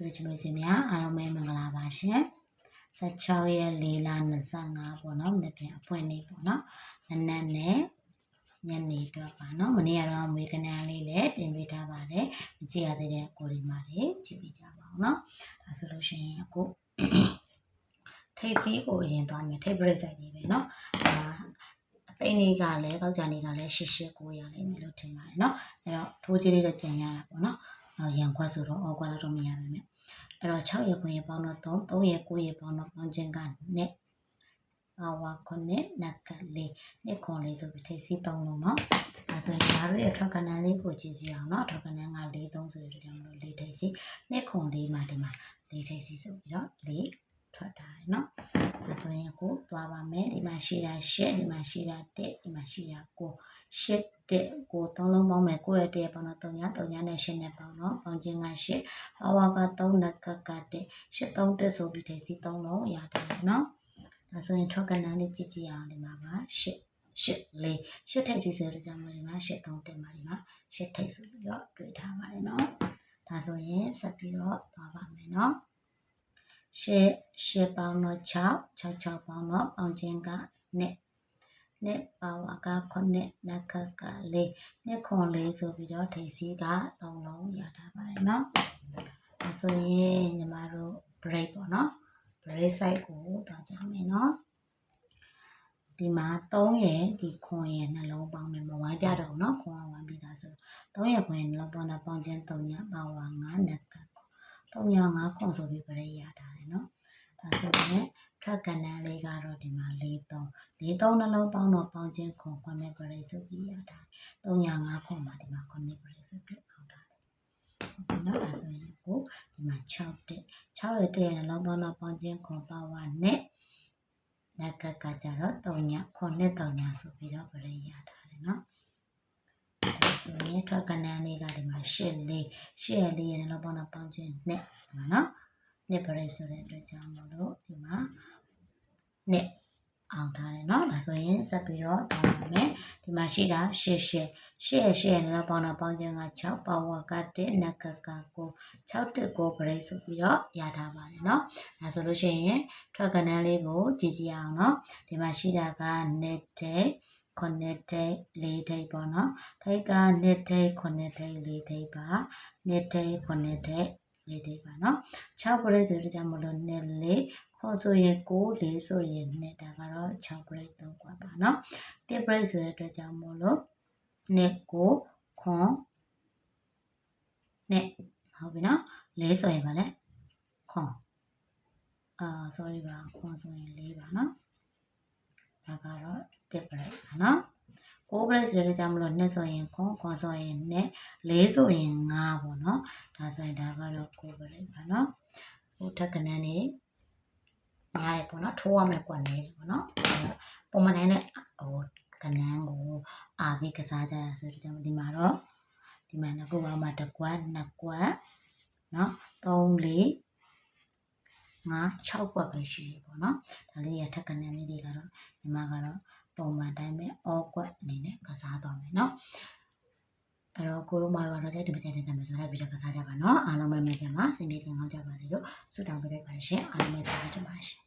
လူတို့ချင်းမဆွေများအားလုံးပဲမင်္ဂလာပါရှင်16ရက်4လ25ပေါ့နော်မနေ့ပြန်အဖွင့်နေပေါ့နော်နနက်နဲ့ညနေတော့ပါနော်မနေ့ကတော့မွေးကနန်းလေးလည်းတင်ပေးထားပါတယ်မကြည့်ရသေးတဲ့ကိုရီမာတွေကြည့်ပေးကြပါအောင်နော်ဒါဆိုလို့ရှိရင်အခုထိတ်စီးကိုအရင်သွားမယ်ထိတ်ပရိတ်ဆိုင်ကြီးပဲနော်ဒါအပိန်လေးကလည်းတောက်ကြနေကလည်းရှစ်ရှစ်ကိုရလိမ့်မယ်လို့ထင်ပါတယ်နော်အဲ့တော့ထိုးကြီးလေးတော့ပြန်ရတာပေါ့နော်အော် ရန်ခွက်ဆိုတော့အော်ခွက်တော့မရပါနဲ့အဲ့တော့6ရက်ခွင့်ရပေါင်းတော့3 3ရက်9ရက်ပေါင်းတော့ပေါင်းခြင်းကနဲ့အာဝါခုနှစ်နက်ကလေးနှစ်ခွန်လေးဆိုပြီးထိစီ3လုံးနော်ဒါဆိုရင်ဒါတို့ရဲ့ထောက်ကနန်းလေးကိုကြည့်စီအောင်နော်ထောက်ကနန်းက4 3ဆိုတဲ့ကြောင့်မလို့4ထိစီနှစ်ခွန်လေးမှာဒီမှာ4ထိစီဆိုပြီးတော့4ထွက်တာတယ်နော် ဒါဆိုရင်အခုသွားပါမယ်ဒီမှာရှိတာ8ဒီမှာရှိတာ1ဒီမှာရှိတာ9 8တဲ့ကိုသုံးလုံးပေါင်းမယ်ကိုယ့်ရဲ့တရပေါင်းတော့3ည3ညနဲ့8နဲ့ပေါင်းတော့ပေါင်းခြင်းက8ပါဝါက3နက်ကကတဲ့8 3တက်ဆိုပြီးထိစီ3လုံးရတယ်နော်ဒါဆိုရင်ထောက်ကနန်းလေးကြည့်ကြည့်အောင်ဒီမှာပါ8 8လေး8ထိပ်စီဆိုတဲ့ကြောင့်ဒီမှာ8 3တက်မှာဒီမှာ8ထိပ်ဆိုပြီးတော့တွေ့ထားပါတယ်နော်ဒါဆိုရင်ဆက်ပြီးတော့သွားပါမယ်နော် ရှစ်ရှစ်ပေါင်းတော့6 6 6ပေါင်းတော့ပေါင်းခြင်းကနဲ့နဲ့ပါဝါက9နက်ကကလေးနဲ့ခွန်လေးဆိုပြီးတော့ထိပ်စီးက3လုံးရထားပါတယ်နော်ဒါဆိုရင်ညီမတို့ break ပေါ့နော် break side ကိုသွားကြမယ်နော်ဒီမှာ3ရယ်ဒီခွန်ရယ်နှလုံးပေါင်းမယ်မဝိုင်းပြတော့ဘူးเนาะခွန်အောင်ဝိုင်းပြီးသားဆို3ရယ်ခွန်ရယ်နှလုံးပေါင်းတာပေါင်းခြင်း3ညပါဝါ9နက်က 305ခွန်ဆိုပြီးပရိရထားတယ်နော်ဒါဆိုရင်ထပ်ကဏ္ဍလေးကတော့ဒီမှာ4 3 4 3နှလုံးပေါင်းတော့ပေါင်းခြင်းခွန်ခွန်နဲ့ပရိဆိုပြီးရထားတယ်305ခွန်မှာဒီမှာခွန်နဲ့ပရိဆိုပြီးအောင်ထားတယ်ဟုတ်နော်ဒါဆိုရင်ကိုဒီမှာ6တက်6ရဲ့တက်ရဲ့နှလုံးပေါင်းတော့ပေါင်းခြင်းခွန်ပါဝါနဲ့လက်ကကကြတော့3ည9နဲ့3ညဆိုပြီးတော့ပရိရထား ထွက်ကနန်းလေးကဒီမှာ8လေး8လေးရနှလုံးပေါင်းတော့ပေါင်းခြင်းနဲ့ဒီမှာနော်နှစ်ပရိဆိုတဲ့အတွက်ကြောင့်မလို့ဒီမှာနဲ့အောင်ထားတယ်เนาะဒါဆိုရင်ဆက်ပြီးတော့တောင်းပါမယ်ဒီမှာရှိတာရှစ်ရှစ်ရှစ်ရှစ်နဲ့ပေါင်းတာပေါင်းခြင်းက6ပါဝါက1နက်ကကကို6တက်ကို break ဆိုပြီးတော့ရထားပါတယ်เนาะဒါဆိုလို့ရှိရင်ထွက်ကနန်းလေးကိုကြည့်ကြည့်အောင်เนาะဒီမှာရှိတာက net တဲ့ ခုနှစ်ထိပ်လေးထိပ်ပေါ့နော်ထိပ်ကနှစ်ထိပ်ခုနှစ်ထိပ်လေးထိပ်ပါနှစ်ထိပ်ခုနှစ်ထိပ်လေးထိပ်ပါနော်6 break ဆိုတဲ့ကြောင့်မလို့နှစ်လေးခေါ်ဆိုရင်6လေးဆိုရင်နှစ်ဒါကတော့6 break 3กว่าပါနော်1 break ဆိုတဲ့အတွက်ကြောင့်မလို့နှစ်ကိုခွန်နှစ်ဟုတ်ပြီနော်လေးဆိုရင်ဗာလဲခွန်အာ sorry ပါခွန်ဆိုရင်လေးပါနော်ဒါကတော့ ့ 1 break ပါနော်6 break ဆိုတဲ့ကြောင့်မလို့နှစ်ဆိုရင်ခွန်ခွန်ဆိုရင်နှစ်လေးဆိုရင်5ပေါ့နော်ဒါဆိုရင်ဒါကတော့6 break ပါနော်ဟိုထက်ကနန်းနေများတယ်ပေါ့နော်ထိုးရမယ်ကွက်နေတယ်ပေါ့နော်ပုံမှန်တိုင်းနဲ့ဟိုကနန်းကိုအာပြီးကစားကြတာဆိုတော့ဒီမှာတော့ဒီမှာနှစ်ခုပေါင်းမှာတစ်ကွက်နှစ်ကွက်နော်3 4 5 6ကွက်ပဲရှိတယ်ပေါ့နော်ဒါလေးရထက်ကနန်းလေးတွေကတော့ဒီမှာကတော့ ပုံမှန်တိုင်းပဲအောကွက်အနေနဲ့ကစားသွားမယ်နော်အဲ့တော့ကိုလိုမာတော့တဲ့ဒီပစံတဲ့တမ်းဆိုတော့ပြီးတော့ကစားကြပါနော်အားလုံးပဲမိခင်မှာစင်ပြေခင်ကောင်းကြပါစေလို့ဆုတောင်းပေးလိုက်ပါရှင်အားလုံးပဲကျေးဇူးတင်ပါတယ်ရှင်